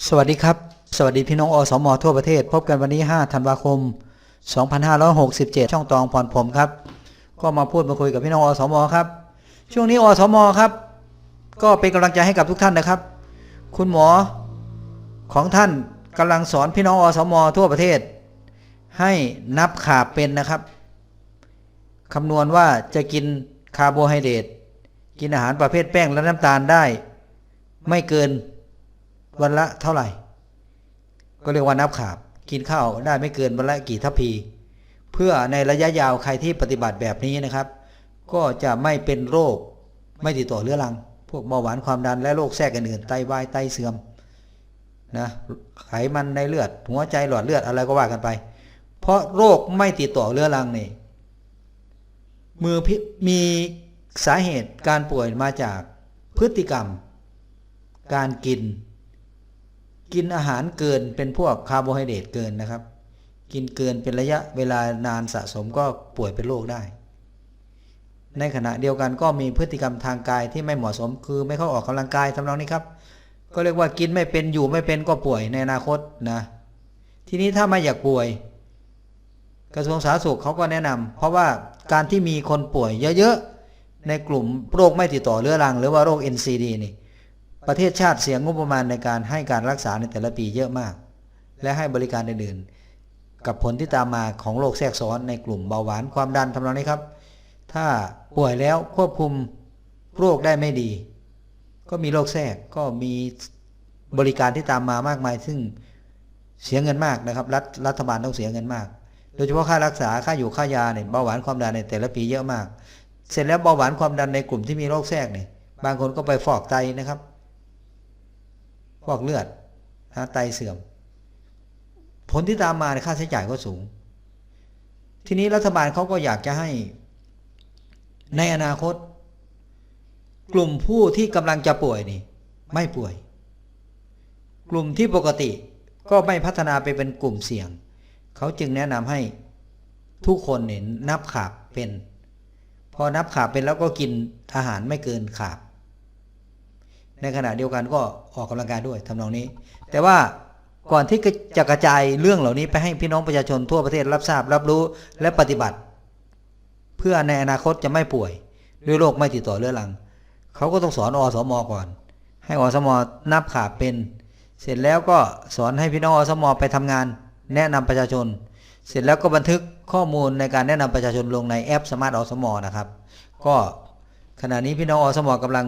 สวัสดีครับ สวัสดีพี่น้องอสมทั่วประเทศ พบกันวันนี้ 5 ธันวาคม 2567 ช่องตองผ่อนผมครับ ก็มาพูดมาคุยกับพี่น้องอสมครับ ช่วงนี้อสมครับ ก็เป็นกำลังใจให้กับทุกท่านนะครับ คุณหมอของท่านกำลังสอนพี่น้องอสมทั่วประเทศ ให้นับขาบเป็นนะครับคำนวณว่าจะกินคาร์โบไฮเดรตกินอาหารประเภทแป้งและน้ำตาลได้ ไม่เกิน วันละเท่าไหร่ ก็เรียกว่านับขาบ กินข้าวได้ไม่เกินวันละกี่ทัพพี เพื่อในระยะยาวใครที่ปฏิบัติแบบนี้นะครับ ก็จะไม่เป็นโรคไม่ติดต่อเรื้อรัง พวกเบาหวานความดันและโรคแทรกอื่นๆไตวายไตเสื่อมนะไขมันในเลือด หัวใจหลอดเลือดอะไรก็ว่ากันไป เพราะโรคไม่ติดต่อเรื้อรังนี่มือพิมีสาเหตุการป่วยมาจากพฤติกรรม การกิน กินอาหารเกินเป็นพวกคาร์โบไฮเดรตเกินนะครับ กินเกินเป็นระยะเวลานานสะสมก็ป่วยเป็นโรคได้ ในขณะเดียวกันก็มีพฤติกรรมทางกายที่ไม่เหมาะสมคือไม่เข้าออกกำลังกายทำนองนี้ครับ ก็เรียกว่ากินไม่เป็นอยู่ไม่เป็นก็ป่วยในอนาคตนะ ทีนี้ถ้าไม่อยากป่วย กระทรวงสาธารณสุขเขาก็แนะนำเพราะว่าการที่มีคนป่วยเยอะๆในกลุ่มโรคไม่ติดต่อเรื้อรัง หรือว่าโรค NCD นี่ ประเทศชาติเสียงงบประมาณในการให้การรักษาในแต่ละปีเยอะมาก และให้บริการอื่นๆ กับผลที่ตามมาของโรคแทรกซ้อนในกลุ่มเบาหวานความดันทำนองนี้ครับ ถ้าป่วยแล้วควบคุมโรคได้ไม่ดี ก็มีโรคแทรกก็มีบริการที่ตามมามากมาย ซึ่งเสียเงินมากนะครับ รัฐรัฐบาลต้องเสียเงินมาก โดยเฉพาะค่ารักษาค่าอยู่ค่ายาเนี่ยเบาหวานความดันในแต่ละปีเยอะมาก เสร็จแล้วเบาหวานความดันในกลุ่มที่มีโรคแทรกเนี่ยบางคนก็ไปฟอกไตนะครับ ฟอกเลือดนะไตเสื่อม ผลที่ตามมาในค่าใช้จ่ายก็สูง ทีนี้รัฐบาลเขาก็อยากจะให้ ในอนาคต กลุ่มผู้ที่กำลังจะป่วยนี่ ไม่ป่วย กลุ่มที่ปกติก็ไม่พัฒนาไปเป็นกลุ่มเสี่ยง เขาจึงแนะนำให้ทุกคนเนี่ยนับขาบเป็น พอนับขาบเป็นแล้วก็กินอาหารไม่เกินขาบ ในขณะเดียวกันก็ออกกำลังกายด้วยทำนองนี้ แต่ว่าก่อนที่จะกระจายเรื่องเหล่านี้ไปให้พี่น้องประชาชนทั่วประเทศรับทราบรับรู้และปฏิบัติ เพื่อในอนาคตจะไม่ป่วย ด้วยโรคไม่ติดต่อเรื้อรัง เขาก็ต้องสอนอสมก่อน ให้อสมนับขาเป็น เสร็จแล้วก็สอนให้พี่น้องอสมไปทำงาน แนะนำประชาชน เสร็จแล้วก็บันทึกข้อมูลในการแนะนำประชาชนลงในแอปสมาร์ทอสมนะครับ ก็ขณะนี้พี่น้องอสมกำลัง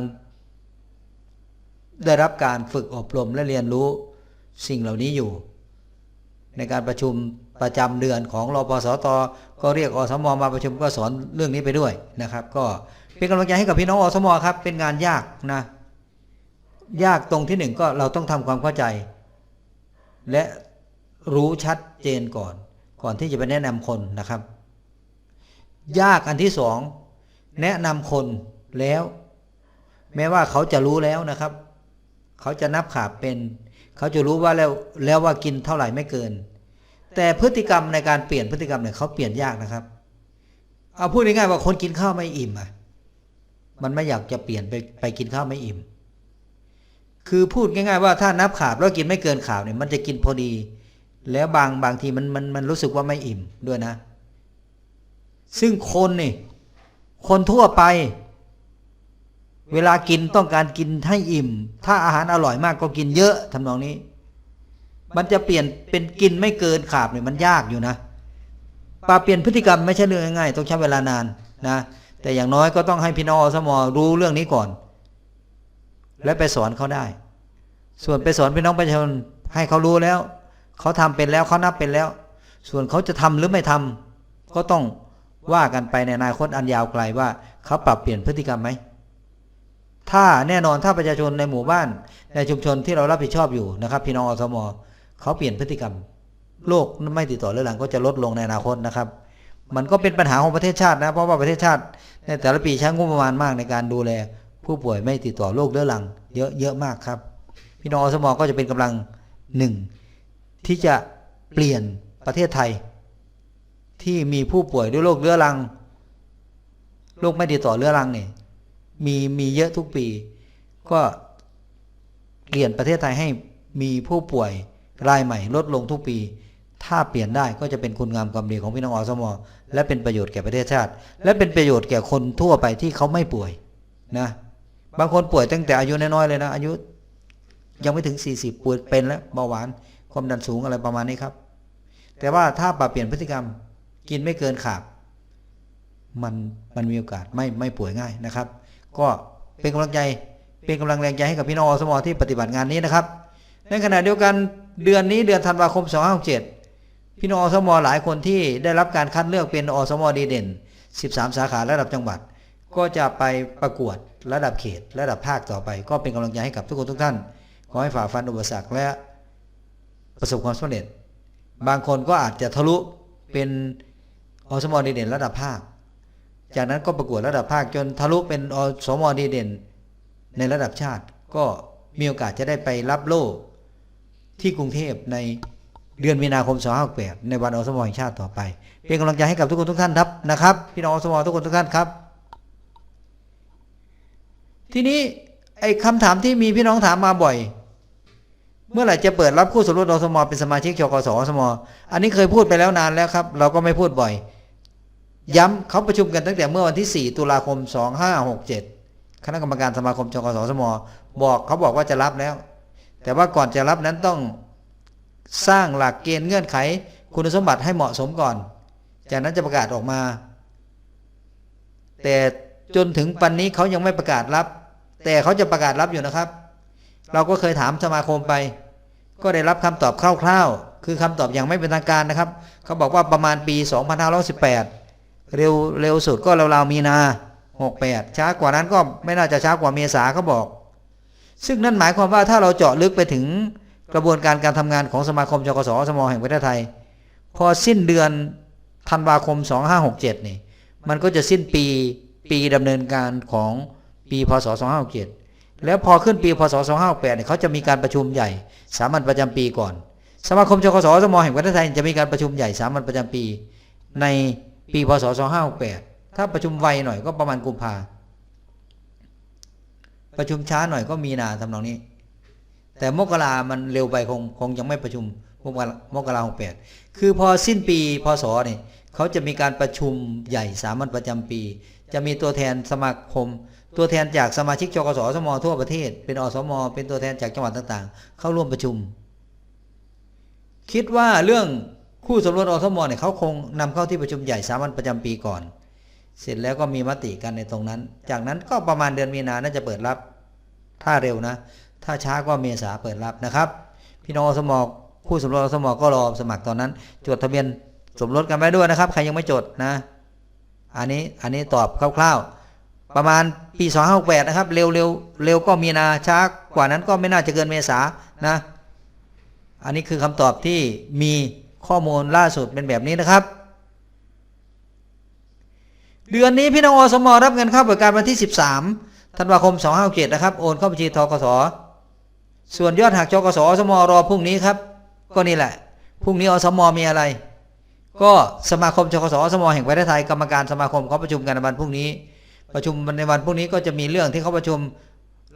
ได้รับการฝึกอบรมและเรียนรู้สิ่งเหล่านี้อยู่ ในการประชุมประจำเดือนของรอปสตก็เรียกอสมมาประชุมก็สอนเรื่องนี้ไปด้วยนะครับ ก็เป็นกำลังใจให้กับพี่น้องอสมครับเป็นงานยากนะยากตรงที่หนึ่งก็เราต้องทำความเข้าใจ และรู้ชัดเจนก่อน ก่อนที่จะไปแนะนำคนนะครับ ยากอันที่สองแนะนำคนแล้ว แม้ว่าเขาจะรู้แล้วนะครับ เขาจะนับขาบเป็น เขาจะรู้ว่าแล้วแล้วว่ากินเท่าไหร่ไม่เกิน แต่พฤติกรรมในการเปลี่ยนพฤติกรรมเนี่ยเขาเปลี่ยนยากนะครับ เอาพูดง่ายๆว่าคนกินข้าวไม่อิ่มอะ มันไม่อยากจะเปลี่ยนไปไปกินข้าวไม่อิ่ม คือพูดง่าย ๆ ว่าถ้านับขาบแล้วกินไม่เกินขาบเนี่ยมันจะกินพอดี แล้วบางบางทีมันมันมันรู้สึกว่าไม่อิ่มด้วยนะ ซึ่งคนนี่คนทั่วไป เวลากินต้องการกินให้อิ่ม ถ้าอาหารอร่อยมากก็กินเยอะทำนองนี้ มันจะเปลี่ยนเป็นกินไม่เกินขาบเนี่ยมันยากอยู่นะปาเปลี่ยนพฤติกรรมไม่ใช่เรื่องง่ายๆต้องใช้เวลานานนะ แต่อย่างน้อยก็ต้องให้พี่น้องอสมรู้เรื่องนี้ก่อน และไปสอนเขาได้ ส่วนไปสอนพี่น้องประชาชนให้เขารู้แล้ว เขาทำเป็นแล้วเขานับเป็นแล้ว ส่วนเขาจะทำหรือไม่ทำก็ต้องว่ากันไปในอนาคตอันยาวไกลว่าเขาปรับเปลี่ยนพฤติกรรมไหม ถ้าแน่นอนถ้าประชาชนในหมู่บ้านในชุมชนที่เรารับผิดชอบอยู่นะครับ พี่น้องอสมเขาเปลี่ยนพฤติกรรม โรคไม่ติดต่อเรื้อรังก็จะลดลงในอนาคตนะครับ มันก็เป็นปัญหาของประเทศชาตินะเพราะว่าประเทศชาติ ในแต่ละปีใช้งบประมาณมากในการดูแล ผู้ป่วยไม่ติดต่อโรคเรื้อรัง เยอะเยอะมากครับ พี่น้องอสมก็จะเป็นกำลังหนึ่งที่จะเปลี่ยนประเทศไทย ที่มีผู้ป่วยด้วยโรคเรื้อรังโรคไม่ติดต่อเรื้อรังเนี่ย มีมีเยอะทุกปี ก็เปลี่ยนประเทศไทยให้มีผู้ป่วยรายใหม่ลดลงทุกปี ถ้าเปลี่ยนได้ก็จะเป็นคุณงามความดีของพี่น้องอสมและเป็นประโยชน์แก่ประเทศชาติ และเป็นประโยชน์แก่คนทั่วไปที่เขาไม่ป่วยนะบางคนป่วยตั้งแต่อายุน้อยๆเลยนะอายุ ยังไม่ถึง 40ป่วยเป็นแล้วเบาหวานความดันสูงอะไรประมาณนี้ครับ แต่ว่าถ้าปรับเปลี่ยนพฤติกรรมกินไม่เกินขาดมันมันมีโอกาสไม่ไม่ป่วยง่ายนะครับ ก็เป็นกำลังใจเป็นกำลังแรงใจให้กับพี่น้องอสมที่ปฏิบัติงานนี้นะครับ ในขณะเดียวกันเดือนนี้เดือนธันวาคม 2567 พี่น้องอสมหลายคนที่ได้รับการคัดเลือกเป็นอสมดีเด่น 13 สาขาระดับจังหวัด ก็จะไปประกวดระดับเขต ระดับภาคต่อไป ก็เป็นกำลังใจให้กับทุกคนทุกท่าน ขอให้ฝ่าฟันอุปสรรคและประสบความสำเร็จ บางคนก็อาจจะทะลุเป็นอสมดีเด่น ระดับภาค จากนั้นก็ประกวดระดับภาคจนทะลุเป็นอสมดีเด่น ในระดับชาติ ก็มีโอกาสจะได้ไปรับโล่ที่กรุงเทพในเดือนมีนาคม2568ในวันอสมแห่งชาติต่อไป เป็นกำลังใจให้กับทุกคนทุกท่านครับนะครับ พี่น้องอสมทุกคนทุกท่านครับ ทีนี้ไอ้คำถามที่มีพี่น้องถามมาบ่อย เมื่อไหร่จะเปิดรับคู่สมรสอสมเป็นสมาชิกชกสอสมอันนี้เคยพูดไปแล้วนานแล้วครับ เราก็ไม่พูดบ่อย ย้ำเขาประชุมกันตั้งแต่เมื่อวันที่ 4 ตุลาคม 2567 คณะกรรมการสมาคมชกสสมบอกเขาบอกว่าจะรับแล้ว แต่ว่าก่อนจะรับนั้นต้องสร้างหลักเกณฑ์เงื่อนไข คุณสมบัติให้เหมาะสมก่อน จากนั้นจะประกาศออกมา แต่จนถึงปันนี้เขายังไม่ประกาศรับ แต่เขาจะประกาศรับอยู่นะครับ เราก็เคยถามสมาคมไป ก็ได้รับคำตอบคร่าวๆ คือคำตอบอย่างไม่เป็นทางการนะครับ เขาบอกว่าประมาณปี 2518 เร็วเร็วสุดก็ราวๆมีนา68ช้ากว่านั้นก็ไม่น่าจะช้ากว่าเมษาเขาบอก ซึ่งนั่นหมายความว่าถ้าเราเจาะลึกไปถึงกระบวนการการทำงานของสมาคมจกสสมแห่งประเทศไทย พอสิ้นเดือนธันวาคม 2567 นี่ มันก็จะสิ้นปีปีดำเนินการของปีพศ 2567 แล้วพอขึ้นปีพศ 2568เนี่ยเขาจะมีการประชุมใหญ่สามัญประจำปีก่อน สมาคมจกสสมแห่งประเทศไทยจะมีการประชุมใหญ่สามัญประจำปีใน ปีพศ2568ถ้าประชุมไวหน่อยก็ประมาณกุมภาประชุมช้าหน่อยก็มีนาทำนองนี้ แต่มกรามันเร็วไปคงคงยังไม่ประชุมมกรามกราหกแปดคือพอสิ้นปีพศเนี่ยเขาจะมีการประชุมใหญ่สามัญประจำปี จะมีตัวแทนสมาคม ตัวแทนจากสมาชิกจกสสมทั่วประเทศ เป็นอสม เป็นตัวแทนจากจังหวัดต่างๆ เข้าร่วมประชุม คิดว่าเรื่อง คู่สมรสอสมเนี่ยเขาคงนำเข้าที่ประชุมใหญ่สามัญประจำปีก่อน เสร็จแล้วก็มีมติกันในตรงนั้น จากนั้นก็ประมาณเดือนมีนาน่าจะเปิดรับ ถ้าเร็วนะ ถ้าช้าก็เมษาเปิดรับนะครับ พี่น้องอสมอคู่สมรสอสมอก็รอสมัครตอนนั้น จดทะเบียนสมรสกันไว้ด้วยนะครับ ใครยังไม่จดนะ อันนี้อันนี้ตอบคร่าวๆ ประมาณปี2568นะครับ เร็วเร็วเร็วก็มีนาช้ากว่านั้นก็ไม่น่าจะเกินเมษานะ อันนี้คือคำตอบที่มี ข้อมูลล่าสุดเป็นแบบนี้นะครับ เดือนนี้พี่น้องอสมรับเงินเข้าบริการวันที่ 13ธันวาคม2567นะครับ โอนเข้าบัญชีทกสส่วนยอดหักจกสอสมรอพรุ่งนี้ครับ ก็นี่แหละพรุ่งนี้อสมมีอะไร ก็สมาคมจกสอสมแห่งประเทศไทยกรรมการสมาคมเขาประชุมกันในวันพรุ่งนี้ ประชุมในวันพรุ่งนี้ก็จะมีเรื่องที่เขาประชุม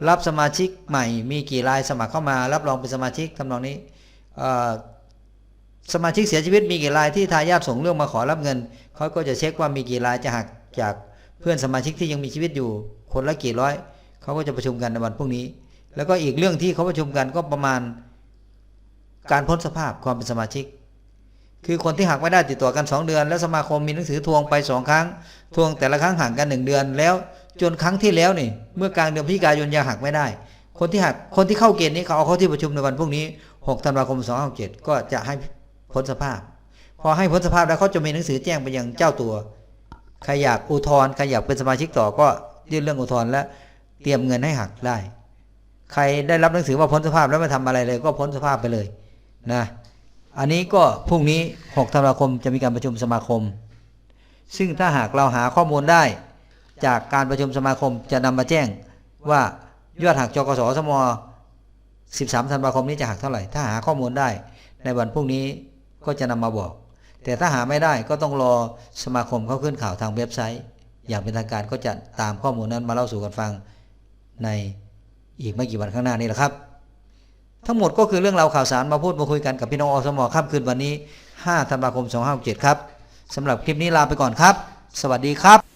รับสมาชิกใหม่ มีกี่รายสมัครเข้ามา รับรองเป็นสมาชิกทำนองนี้เอ่อ สมาชิกเสียชีวิตมีกี่รายที่ทายาทส่งเรื่องมาขอรับเงินเขาก็จะเช็คว่ามีกี่รายจะหักจากเพื่อนสมาชิกที่ยังมีชีวิตอยู่ คนละกี่ร้อยเขาก็จะประชุมกันในวันพรุ่งนี้ แล้วก็อีกเรื่องที่เขาประชุมกันก็ประมาณ การพ้นสภาพความเป็นสมาชิก คือคนที่หักไม่ได้ติดต่อกัน 2 เดือน แล้วสมาคมมีหนังสือทวงไป 2 ครั้ง ทวงแต่ละครั้งห่างกัน 1 เดือน แล้วจนครั้งที่แล้วนี่เมื่อกลางเดือนพฤศจิกายนยังหักไม่ได้ คนที่หักคนที่เข้าเกณฑ์นี้เขาเอาเข้าที่ประชุมในวันพรุ่งนี้ 6 ธันวาคม 2 5 7ก็จะให้ พ้นสภาพ พอให้พ้นสภาพแล้วเขาจะมีหนังสือแจ้งไปยังเจ้าตัวใครอยากอุทธรณ์ใครอยากเป็นสมาชิกต่อก็ยื่นเรื่องอุทธรณ์และเตรียมเงินให้หักได้ ใครได้รับหนังสือว่าพ้นสภาพแล้วไม่ทำอะไรเลย ก็พ้นสภาพไปเลยนะอันนี้ก็พรุ่งนี้6ธันวาคมจะมีการประชุมสมาคม ซึ่งถ้าหากเราหาข้อมูลได้ จากการประชุมสมาคมจะนำมาแจ้งว่ายอดหักจกสสม13ธันวาคมนี้จะหักเท่าไหร่ ถ้าหาข้อมูลได้ในวันพรุ่งนี้ ก็จะนำมาบอก แต่ถ้าหาไม่ได้ก็ต้องรอสมาคมเขาขึ้นข่าวทางเว็บไซต์ อย่างเป็นทางการก็จะตามข้อมูลนั้นมาเล่าสู่กันฟังในอีกไม่กี่วันข้างหน้านี้แหละครับ ทั้งหมดก็คือเรื่องราวข่าวสารมาพูดมาคุยกันกับพี่น้องอสมค่ำคืนวันนี้ 5 ธันวาคม 2567 ครับสำหรับคลิปนี้ลาไปก่อนครับ สวัสดีครับ